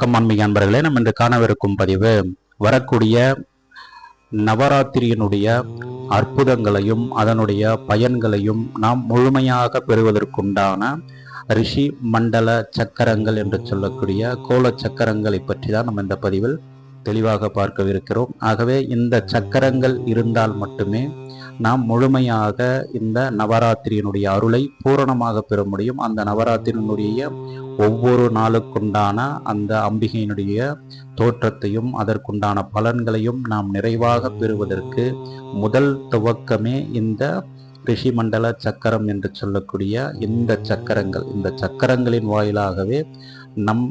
வணக்கம் ஆன்மீக அன்பர்களே. நம்ம இன்று காணவிருக்கும் பதிவு வரக்கூடிய நவராத்திரியினுடைய அற்புதங்களையும் அதனுடைய பயன்களையும் நாம் முழுமையாக பெறுவதற்குண்டான ரிஷி மண்டல சக்கரங்கள் என்று சொல்லக்கூடிய கோல சக்கரங்களை பற்றி தான் நம்ம இந்த பதிவில் தெளிவாக பார்க்கவிருக்கிறோம். ஆகவே இந்த சக்கரங்கள் இருந்தால் மட்டுமே நாம் முழுமையாக இந்த நவராத்திரியினுடைய அருளை பூரணமாக பெற முடியும். அந்த நவராத்திரியினுடைய ஒவ்வொரு நாளுக்குண்டான அந்த அம்பிகையினுடைய தோற்றத்தையும் அதற்குண்டான பலன்களையும் நாம் நிறைவாக பெறுவதற்கு முதல் துவக்கமே இந்த ரிஷிமண்டல சக்கரம் என்று சொல்லக்கூடிய இந்த சக்கரங்கள். இந்த சக்கரங்களின் வாயிலாகவே நம்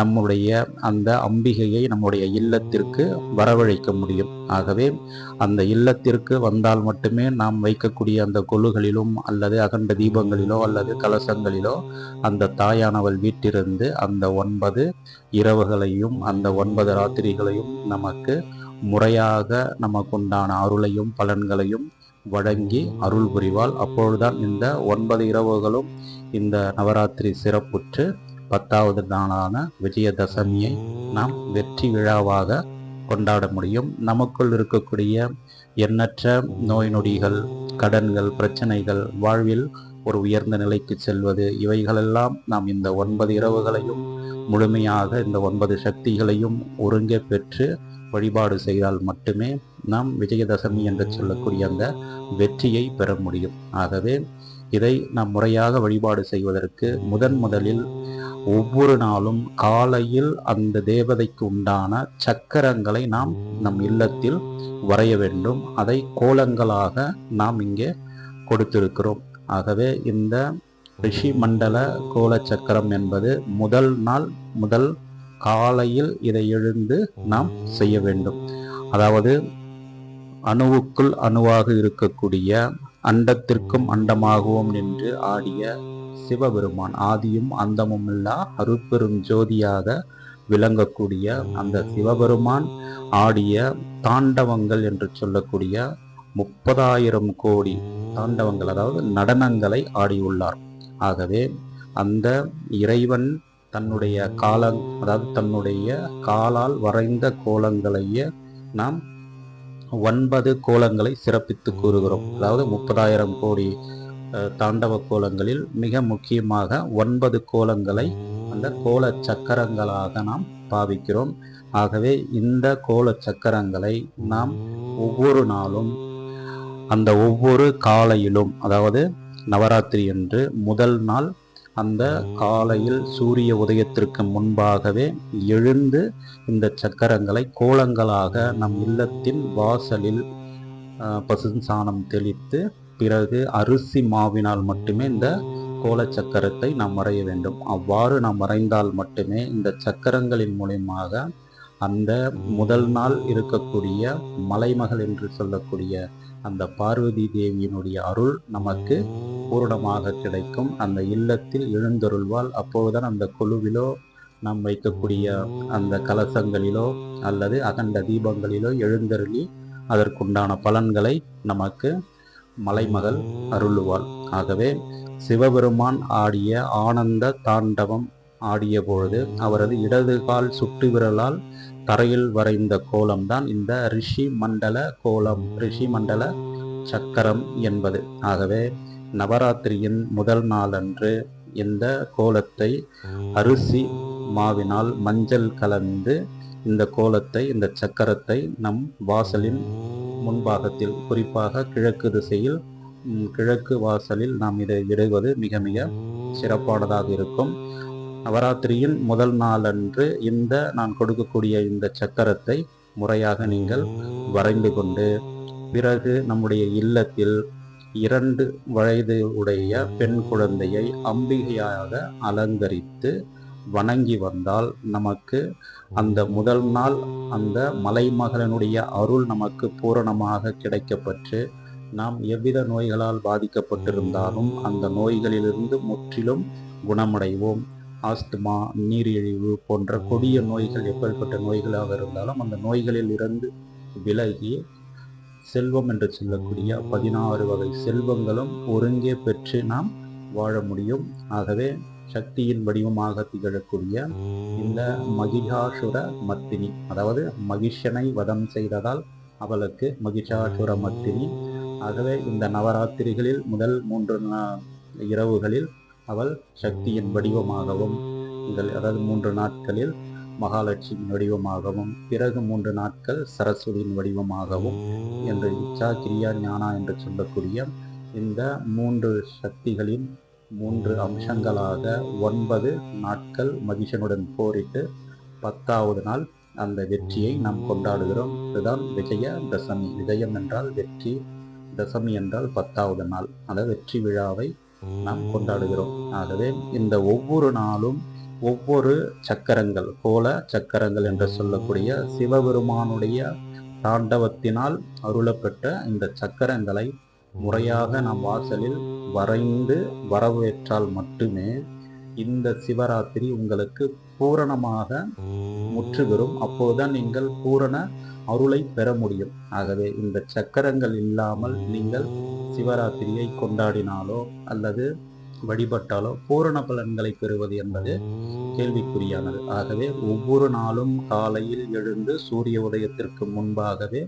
நம்முடைய அந்த அம்பிகையை நம்முடைய இல்லத்திற்கு வரவழைக்க முடியும். ஆகவே அந்த இல்லத்திற்கு வந்தால் மட்டுமே நாம் வைக்கக்கூடிய அந்த கொலுகளிலும் அல்லது அகண்ட தீபங்களிலோ அல்லது கலசங்களிலோ அந்த தாயானவள் வீட்டிலிருந்து அந்த ஒன்பது இரவுகளையும் அந்த ஒன்பது ராத்திரிகளையும் நமக்கு முறையாக நமக்குண்டான அருளையும் பலன்களையும் வழங்கி அருள் புரிவாள். அப்பொழுதுதான் இந்த ஒன்பது இரவுகளும் இந்த நவராத்திரி சிறப்புற்று பத்தாவது நாளான விஜயதசமியை நாம் வெற்றி விழாவாக கொண்டாட முடியும். நமக்குள் இருக்கக்கூடிய எண்ணற்ற நோய் நொடிகள் கடன்கள் பிரச்சனைகள் வாழ்வில் ஒரு உயர்ந்த நிலைக்கு செல்வது இவைகளெல்லாம் நாம் இந்த ஒன்பது இரவுகளையும் முழுமையாக இந்த ஒன்பது சக்திகளையும் ஒருங்கே பெற்று வழிபாடு செய்தால் மட்டுமே நாம் விஜயதசமி என்று சொல்லக்கூடிய அந்த வெற்றியை பெற முடியும். ஆகவே இதை நாம் முறையாக வழிபாடு செய்வதற்கு முதன் முதலில் ஒவ்வொரு நாளும் காலையில் அந்த தேவதைக்கு உண்டான சக்கரங்களை நாம் நம் இல்லத்தில் வரைய வேண்டும். அதை கோலங்களாக நாம் இங்கே கொடுத்திருக்கிறோம். ஆகவே இந்த ரிஷி மண்டல கோல சக்கரம் என்பது முதல் நாள் முதல் காலையில் இதை எழுந்து நாம் செய்ய வேண்டும். அதாவது அணுவுக்குள் அணுவாக இருக்கக்கூடிய அண்டத்திற்கும் அண்டமாகவும் நின்று ஆடிய சிவபெருமான் ஆதியும் அந்தமும் இல்லா அருட்பெரும் ஜோதியாக விளங்கக்கூடிய அந்த சிவபெருமான் ஆடிய தாண்டவங்கள் என்று சொல்லக்கூடிய முப்பதாயிரம் கோடி தாண்டவங்கள் அதாவது நடனங்களை ஆடியுள்ளார். ஆகவே அந்த இறைவன் தன்னுடைய காலம் அதாவது தன்னுடைய காலால் வரைந்த கோலங்களையே நாம் ஒன்பது கோலங்களை சிறப்பித்து கூறுகிறோம். அதாவது முப்பதாயிரம் கோடி தாண்டவ கோலங்களில் மிக முக்கியமாக ஒன்பது கோலங்களை அந்த கோல சக்கரங்களாக நாம் பாவிக்கிறோம். ஆகவே இந்த கோல சக்கரங்களை நாம் ஒவ்வொரு நாளும் அந்த ஒவ்வொரு காலையிலும் அதாவது நவராத்திரி என்று முதல் நாள் அந்த காலையில் சூரிய உதயத்திற்கு முன்பாகவே எழுந்து இந்த சக்கரங்களை கோலங்களாக நம் இல்லத்தின் வாசலில் பசு சாணம் தெளித்து பிறகு அரிசி மாவினால் மட்டுமே இந்த கோல சக்கரத்தை நாம் வரைய வேண்டும். அவ்வாறு நாம் வரைந்தால் மட்டுமே இந்த சக்கரங்களின் மூலியமாக அந்த முதல் நாள் இருக்கக்கூடிய மலைமகள் என்று சொல்லக்கூடிய அந்த பார்வதி தேவியினுடைய அருள் நமக்கு பூரணமாக கிடைக்கும். அந்த இல்லத்தில் எழுந்தருள்வாள். அப்போதுதான் அந்த குழுவிலோ நாம் வைக்கக்கூடிய அந்த கலசங்களிலோ அல்லது அகண்ட தீபங்களிலோ எழுந்தருளி அதற்குண்டான பலன்களை நமக்கு மலைமகள் அருளுவாள். ஆகவே சிவபெருமான் ஆடிய ஆனந்த தாண்டவம் ஆடிய பொழுது அவரது இடது கால் சுட்டு விரலால் தரையில் வரைந்த கோலம்தான் இந்த ரிஷி மண்டல கோலம். ரிஷி மண்டல சக்கரம் என்பது. ஆகவே நவராத்திரியின் முதல் நாளன்று இந்த கோலத்தை அரிசி மாவினால் மஞ்சள் கலந்து இந்த கோலத்தை இந்த சக்கரத்தை நம் வாசலின் முன்பாகத்தில் குறிப்பாக கிழக்கு திசையில் கிழக்கு வாசலில் நாம் இதை இடுவது மிக மிக சிறப்பானதாக இருக்கும். நவராத்திரியின் முதல் நாளன்று இந்த நான் கொடுக்கக்கூடிய இந்த சக்கரத்தை முறையாக நீங்கள் வரைந்து கொண்டு பிறகு நம்முடைய இல்லத்தில் இரண்டு வயது உடைய பெண் குழந்தையை அம்பிகையாக அலங்கரித்து வணங்கி வந்தால் நமக்கு அந்த முதல் நாள் அந்த மலைமகளினுடைய அருள் நமக்கு பூரணமாக கிடைக்கப்பட்டு நாம் எவ்வித நோய்களால் பாதிக்கப்பட்டிருந்தாலும் அந்த நோய்களிலிருந்து முற்றிலும் குணமடைவோம். ஆஸ்துமா நீரிழிவு போன்ற கொடிய நோய்கள் எப்பேற்பட்ட நோய்களாக இருந்தாலும் அந்த நோய்களில் இருந்து விலகி செல்வம் என்று சொல்லக்கூடிய பதினாறு வகை செல்வங்களும் ஒருங்கே பெற்று நாம் வாழ முடியும். ஆகவே சக்தியின் வடிவமாக திகழக்கூடிய இந்த மகிஷாசுர மத்தினி அதாவது மகிஷனை வதம் செய்ததால் அவளுக்கு மகிஷாசுர மத்தினி ஆகவே இந்த நவராத்திரிகளில் முதல் மூன்று இரவுகளில் அவள் சக்தியின் வடிவமாகவும் அதாவது மூன்று நாட்களில் மகாலட்சுமி வடிவமாகவும் பிறகு மூன்று நாட்கள் சரஸ்வதியின் வடிவமாகவும் என்று இச்சா கிரியா ஞானா என்று சொல்லக்கூடிய இந்த மூன்று சக்திகளின் மூன்று அம்சங்களாக ஒன்பது நாட்கள் மகிஷனுடன் போரிட்டு பத்தாவது நாள் அந்த வெற்றியை நாம் கொண்டாடுகிறோம். இதுதான் விஜய தசமி. விஜயம் என்றால் வெற்றி தசமி என்றால் பத்தாவது நாள். அந்த வெற்றி விழாவை நாம் கொண்டாடுகிறோம். ஆகவே இந்த ஒவ்வொரு நாளும் ஒவ்வொரு சக்கரங்கள் கோல சக்கரங்கள் என்று சொல்லக்கூடிய சிவபெருமானுடைய தாண்டவத்தினால் அருளப்பெற்ற இந்த சக்கரங்களை முறையாக நாம் வாசலில் வரைந்து வரவேற்றால் மட்டுமே இந்த சிவராத்திரி உங்களுக்கு பூரணமாக முற்றுபெறும். அப்போதுதான் நீங்கள் பூரண அருளை பெற முடியும். ஆகவே இந்த சக்கரங்கள் இல்லாமல் நீங்கள் சிவராத்திரியை கொண்டாடினாலோ அல்லது வழிபட்டாலோ பூரண பலன்களை பெறுவது என்பது கேள்விக்குறியானது. ஆகவே ஒவ்வொரு நாளும் காலையில் எழுந்து சூரிய உதயத்திற்கு முன்பாகவே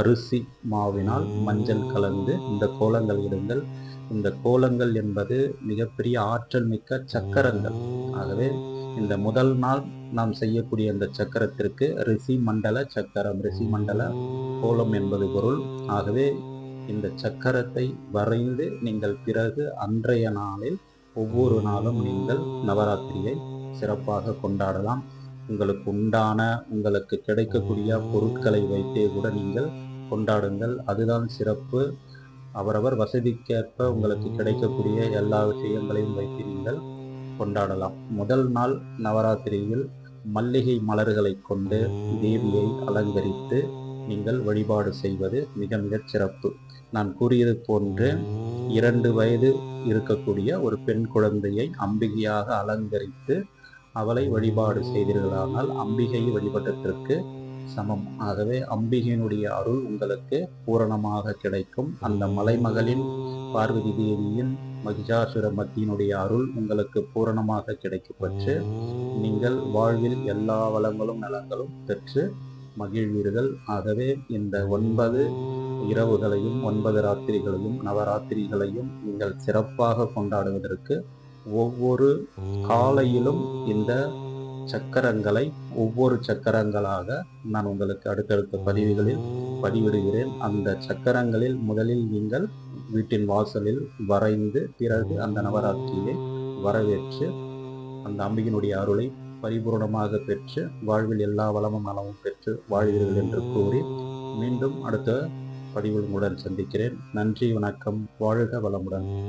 அரிசி மாவினால் மஞ்சள் கலந்து இந்த கோலங்கள் இடுங்கள். இந்த கோலங்கள் என்பது மிகப்பெரிய ஆற்றல் மிக்க சக்கரங்கள். ஆகவே இந்த முதல் நாள் நாம் செய்யக்கூடிய இந்த சக்கரத்திற்கு ரிஷி மண்டல சக்கரம். ரிஷி மண்டல கோலம் என்பது பொருள். ஆகவே இந்த சக்கரத்தை வரைந்து நீங்கள் பிறகு அன்றைய நாளில் ஒவ்வொரு நாளும் நீங்கள் நவராத்திரியை சிறப்பாக கொண்டாடலாம். உங்களுக்கு உண்டான உங்களுக்கு கிடைக்கக்கூடிய பொருட்களை வைத்தே கூட நீங்கள் கொண்டாடுங்கள். அதுதான் சிறப்பு. அவரவர் வசதிக்கேற்ப உங்களுக்கு கிடைக்கக்கூடிய எல்லா விஷயங்களையும் வைத்து நீங்கள் கொண்டாடலாம். முதல் நாள் நவராத்திரியில் மல்லிகை மலர்களை கொண்டு தேவியை அலங்கரித்து நீங்கள் வழிபாடு செய்வது மிக மிகச் சிறப்பு. நான் கூறியது போன்று இரண்டு வயது இருக்கக்கூடிய ஒரு பெண் குழந்தையை அம்பிகையாக அலங்கரித்து அவளை வழிபாடு செய்தீர்களானால் அம்பிகை வழிபட்டத்திற்கு சமம். ஆகவே அம்பிகையினுடைய அருள் உங்களுக்கு பூரணமாக கிடைக்கும். அந்த மலைமகளின் பார்வதி தேவியின் மகிஷாசுர மத்தியினுடைய அருள் உங்களுக்கு பூரணமாக கிடைக்கப்பட்டு நீங்கள் வாழ்வில் எல்லா வளங்களும் நலங்களும் பெற்று மகிழ்வீர்கள். ஆகவே இந்த ஒன்பது இரவுகளையும் ஒன்பது ராத்திரிகளையும் நவராத்திரிகளையும் நீங்கள் சிறப்பாக கொண்டாடுவதற்கு ஒவ்வொரு காலையிலும் இந்த சக்கரங்களை ஒவ்வொரு சக்கரங்களாக நான் உங்களுக்கு அடுத்தடுத்த பதிவுகளில் பதிவிடுகிறேன். அந்த சக்கரங்களில் முதலில் நீங்கள் வீட்டின் வாசலில் வரைந்து பிறகு அந்த நவராத்திரியை வரவேற்று அந்த அம்பியினுடைய அருளை பரிபூர்ணமாக பெற்று வாழ்வில் எல்லா வளமும் நலமும் பெற்று வாழ்வீர்கள் என்று கூறி மீண்டும் அடுத்த பதிவில் உடன் சந்திக்கிறேன். நன்றி வணக்கம். வாழ்க வளமுடன்.